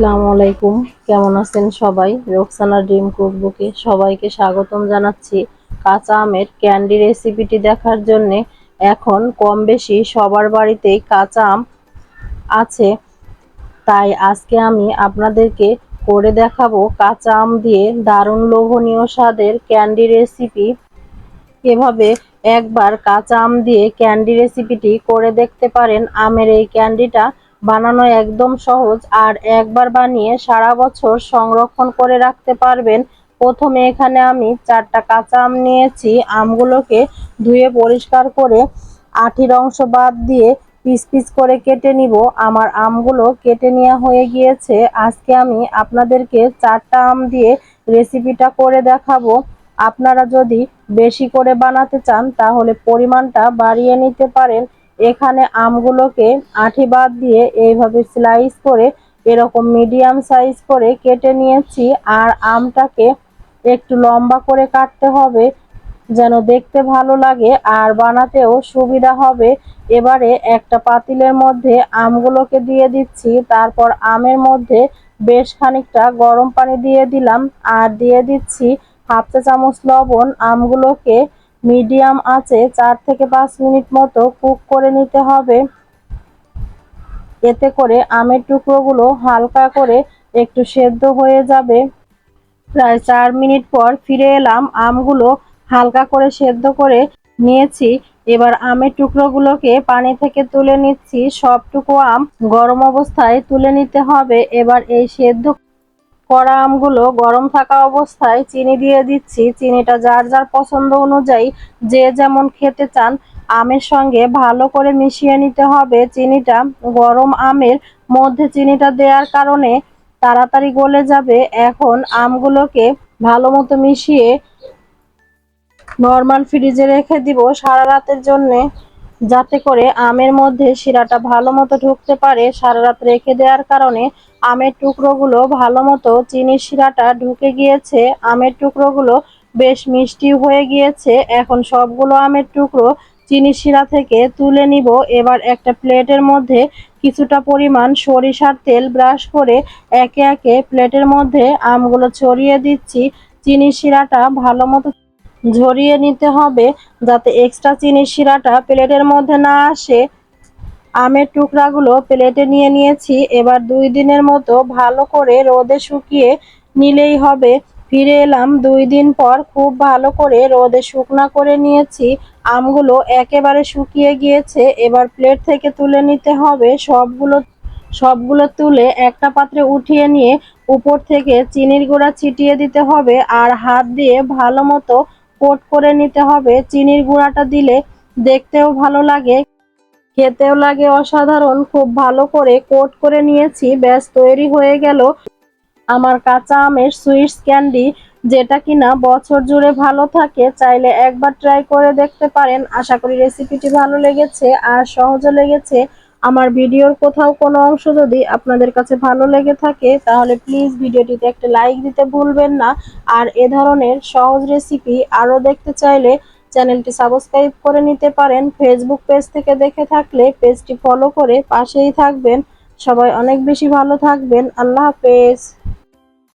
আসসালামু আলাইকুম। কেমন আছেন সবাই? রোকসানা ড্রিম কুকবুকে সবাইকে স্বাগতম জানাচ্ছি। কাঁচা আমের ক্যান্ডি রেসিপিটি দেখার জন্যে এখন কম বেশি সবার বাড়িতেই কাঁচা আম আছে। তাই আজকে আমি আপনাদেরকে করে দেখাবো কাঁচা আম দিয়ে দারুণ লোভনীয় স্বাদের ক্যান্ডি রেসিপি। এভাবে একবার কাঁচা আম দিয়ে ক্যান্ডি রেসিপিটি করে দেখতে পারেন। আমের এই ক্যান্ডিটা বানানো একদম সহজ, আর একবার বানিয়ে সারা বছর সংরক্ষণ করে রাখতে পারবেন। প্রথমে এখানে আমি চারটা কাঁচা আম নিয়েছি। আমগুলোকে ধুয়ে পরিষ্কার করে আঠির অংশ বাদ দিয়ে পিস পিস করে কেটে নিব। আমার আমগুলো কেটে নেওয়া হয়ে গিয়েছে। আজকে আমি আপনাদেরকে চারটা আম দিয়ে রেসিপিটা করে দেখাবো। আপনারা যদি বেশি করে বানাতে চান, তাহলে পরিমাণটা বাড়িয়ে নিতে পারেন। এখানে আমগুলোকে আঠি বাদ দিয়ে এইভাবে স্লাইস করে, এরকম মিডিয়াম সাইজ করে কেটে নিয়েছি। আর আমটাকে একটু লম্বা করে কাটতে হবে যেন দেখতে ভালো লাগে, আর বানাতেও সুবিধা হবে। এবারে একটা পাতিলের মধ্যে আমগুলোকে দিয়ে দিচ্ছি। তারপর আমের মধ্যে বেশ খানিকটা গরম পানি দিয়ে দিলাম। আর দিয়ে দিচ্ছি হাফ চা চামচ লবণ। আমগুলোকে মিডিয়াম আছে, চার থেকে পাঁচ মিনিট মতো কুক করে নিতে হবে। এতে করে আমের টুকরোগুলো হালকা করে একটু সেদ্ধ হয়ে যাবে। প্রায় চার মিনিট পর ফিরে এলাম, আমগুলো হালকা করে সেদ্ধ করে নিয়েছি। এবার আমের টুকরোগুলোকে পানি থেকে তুলে নিচ্ছি। সবটুকু আম গরম অবস্থায় তুলে নিতে হবে। এবার এই সেদ্ধ কড়া আমগুলো গরম থাকা অবস্থায় চিনি দিয়ে দিচ্ছি। চিনিটা যার যার পছন্দ অনুযায়ী যে যেমন খেতে চান, আমের সঙ্গে ভালো করে মিশিয়ে নিতে হবে। চিনিটা গরম আমের মধ্যে চিনিটা দেওয়ার কারণে তাড়াতাড়ি গলে যাবে। এখন আমগুলোকে ভালো মতো মিশিয়ে নর্মাল ফ্রিজে রেখে দিব। সারা রাতের জন্যে যাতে করে আমের মধ্যে শিরাটা ভালো মতো ঢুকতে পারে সারা রাত রেখে দেওয়ার কারণে আমের টুকরোগুলো ভালো মতো চিনির শিরাটা ঢুকে গিয়েছে। আমের টুকরোগুলো বেশ মিষ্টি হয়ে গিয়েছে। এখন সবগুলো আমের টুকরো চিনি শিরা থেকে তুলে নিব। এবার একটা প্লেটের মধ্যে কিছুটা পরিমাণ সরিষার তেল ব্রাশ করে একে একে প্লেটের মধ্যে আমগুলো ছড়িয়ে দিচ্ছি। চিনি শিরাটা ভালো মতো ঝরিয়ে নিতে হবে যাতে এক্সট্রা চিনির শিরাটা প্লেটের মধ্যে না আসে। আমের টুকরাগুলো প্লেটে নিয়ে নিয়েছি। এবার দুই দিনের মতো ভালো করে রোদে শুকিয়ে নিলেই হবে। ফিরে এলাম দুই দিন পর খুব ভালো করে রোদে শুকনা করে নিয়েছি। আমগুলো একেবারে শুকিয়ে গিয়েছে। এবার প্লেট থেকে তুলে নিতে হবে। সবগুলো সবগুলো তুলে একটা পাত্রে উঠিয়ে নিয়ে উপর থেকে চিনির গুঁড়া ছিটিয়ে দিতে হবে। আর হাত দিয়ে ভালো মতো কোট করে নিতে হবে। চিনির গুঁড়াটা দিলে দেখতেও ভালো লাগে। খেতেও লাগে অসাধারণ। খুব ভালো করে কোট করে নিয়েছি। ব্যাস, তৈরি হয়ে গেল আমার কাঁচা আমের সুইটস ক্যান্ডি। যেটা কিনা বছর জুড়ে ভালো থাকে, চাইলে একবার ট্রাই করে দেখতে পারেন। আশা করি রেসিপিটি ভালো লেগেছে আর সহজও লেগেছে। আমার ভিডিওর কোথাও কোনো অংশ যদি আপনাদের কাছে ভালো লেগে থাকে, তাহলে প্লিজ ভিডিওটিতে একটা লাইক দিতে ভুলবেন না। আর এ ধরনের সহজ রেসিপি আরও দেখতে চাইলে চ্যানেলটি সাবস্ক্রাইব করে নিতে পারেন। ফেসবুক পেজ থেকে দেখে থাকলে পেজটি ফলো করে পাশেই থাকবেন। সবাই অনেক বেশি ভালো থাকবেন। আল্লাহ হাফেজ।